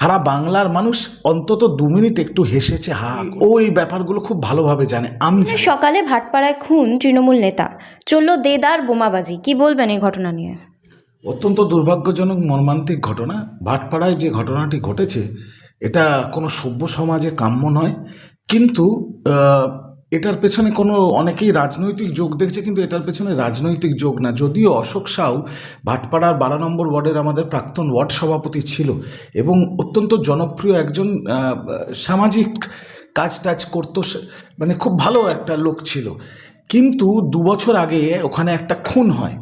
সারা বাংলার মানুষ অন্তত দু মিনিট একটু হেসেছে হা ও এই ব্যাপারগুলো খুব ভালোভাবে জানে আমি জানি। সকালে ভাটপাড়ায় খুন তৃণমূল নেতা চলল দেদার বোমাবাজি কি বলবেন এই ঘটনা নিয়ে অত্যন্ত দুর্ভাগ্যজনক মর্মান্তিক ঘটনা ভাটপাড়ায় যে ঘটনাটি ঘটেছে এটা কোনো সভ্য সমাজে কাম্য নয় কিন্তু এটার পেছনে কোনো অনেকেই রাজনৈতিক যোগ দেখছে, কিন্তু এটার পেছনে রাজনৈতিক যোগ না। যদিও অশোক সাউ ভাটপাড়ার বারো নম্বর ওয়ার্ডের আমাদের প্রাক্তন ওয়ার্ড সভাপতি ছিল এবং অত্যন্ত জনপ্রিয় একজন সামাজিক কাজ টাজ করতো মানে খুব ভালো একটা লোক ছিল। কিন্তু দু বছর আগে ওখানে একটা খুন হয়।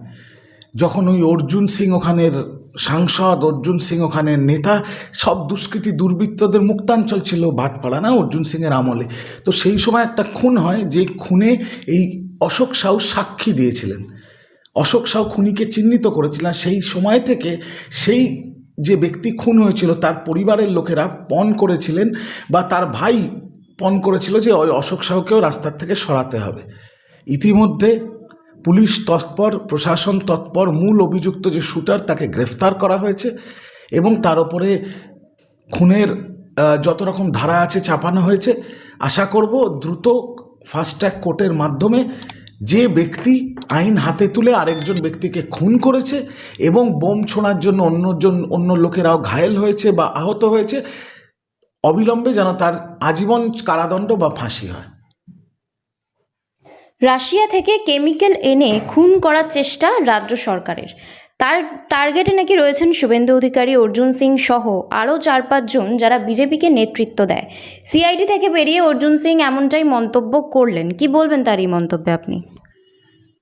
যখন ওই অর্জুন সিং ওখানের সাংসদ অর্জুন সিং ওখানের নেতা, সব দুষ্কৃতী দুর্বৃত্তদের মুক্তাঞ্চল ছিল ভাটপাড়া, না? অর্জুন সিংয়ের আমলে। তো সেই সময় একটা খুন হয় যে খুনে এই অশোক সাউ সাক্ষী দিয়েছিলেন। অশোক সাউ খুনিকে চিহ্নিত করেছিলেন সেই সময় থেকে সেই যে ব্যক্তি খুন হয়েছিল, তার পরিবারের লোকেরা পণ করেছিলেন বা তার ভাই পণ করেছিল যে, ওই অশোক সাহুকেও রাস্তার থেকে সরাতে হবে। ইতিমধ্যে পুলিশ তৎপর, প্রশাসন তৎপর, মূল অভিযুক্ত যে শুটার তাকে গ্রেফতার করা হয়েছে এবং তার ওপরে খুনের যত রকম ধারা আছে চাপানো হয়েছে। আশা করব দ্রুত ফাস্ট ট্র্যাক কোর্টের মাধ্যমে যে ব্যক্তি আইন হাতে তুলে আরেকজন ব্যক্তিকে খুন করেছে এবং বোম ছোঁড়ার জন্য অন্যজন, অন্য লোকেরাও ঘায়েল হয়েছে বা আহত হয়েছে, অবিলম্বে যেন তার আজীবন কারাদণ্ড বা ফাঁসি হয়। রাশিয়া থেকে কেমিক্যাল এনে খুন করার চেষ্টা রাজ্য সরকারের। তার টার্গেটে নাকি রয়েছেন শুভেন্দু অধিকারী, অর্জুন সিং সহ আরও চার পাঁচজন যারা বিজেপিকে নেতৃত্ব দেয়। সিআইডি থেকে বেরিয়ে অর্জুন সিং এমনটাই মন্তব্য করলেন। কি বলবেন তার এই মন্তব্যে আপনি?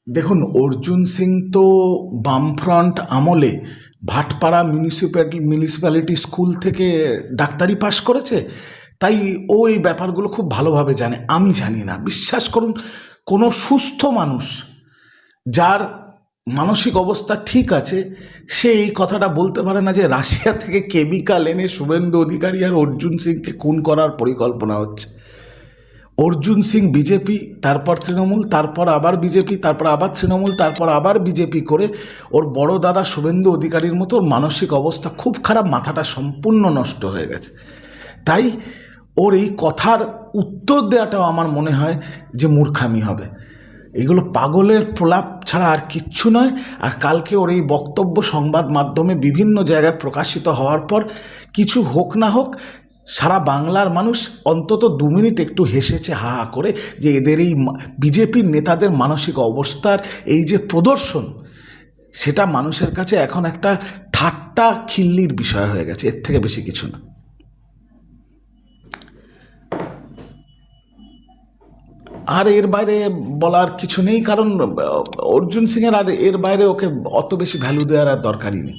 দেখুন, অর্জুন সিং তো বামফ্রন্ট আমলে ভাটপাড়া মিউনিসিপ্যাল মিউনিসিপ্যালিটি স্কুল থেকে ডাক্তারি পাশ করেছে। তাই ও এই ব্যাপারগুলো খুব ভালোভাবে জানে। আমি জানি না। বিশ্বাস করুন কোনো সুস্থ মানুষ যার মানসিক অবস্থা ঠিক আছে, সে এই কথাটা বলতে পারে না যে রাশিয়া থেকে কেমিক্যাল এনে শুভেন্দু অধিকারী আর অর্জুন সিংকে খুন করার পরিকল্পনা হচ্ছে। অর্জুন সিং বিজেপি, তারপর তৃণমূল, তারপর আবার বিজেপি, তারপর আবার তৃণমূল, তারপর আবার বিজেপি করে ওর বড় দাদা শুভেন্দু অধিকারীর মতো মানসিক অবস্থা খুব খারাপ, মাথাটা সম্পূর্ণ নষ্ট হয়ে গেছে। তাই ওর এই কথার উত্তর দেওয়াটাও আমার মনে হয় যে মূর্খামি হবে। এগুলো পাগলের প্রলাপ ছাড়া আর কিচ্ছু নয়। আর কালকে ওর এই বক্তব্য সংবাদ মাধ্যমে বিভিন্ন জায়গায় প্রকাশিত হওয়ার পর কিছু হোক না হোক, সারা বাংলার মানুষ অন্তত দু মিনিট একটু হেসেছে হা হা করে যে এদের এই বিজেপির নেতাদের মানসিক অবস্থার এই যে প্রদর্শন, সেটা মানুষের কাছে এখন একটা ঠাট্টা খিল্লির বিষয় হয়ে গেছে। এর থেকে বেশি কিছু না। আর এর বাইরে বলার কিছু নেই, কারণ অর্জুন সিংয়ের আর এর বাইরে ওকে অত বেশি ভ্যালু দেওয়ার আর দরকারই নেই।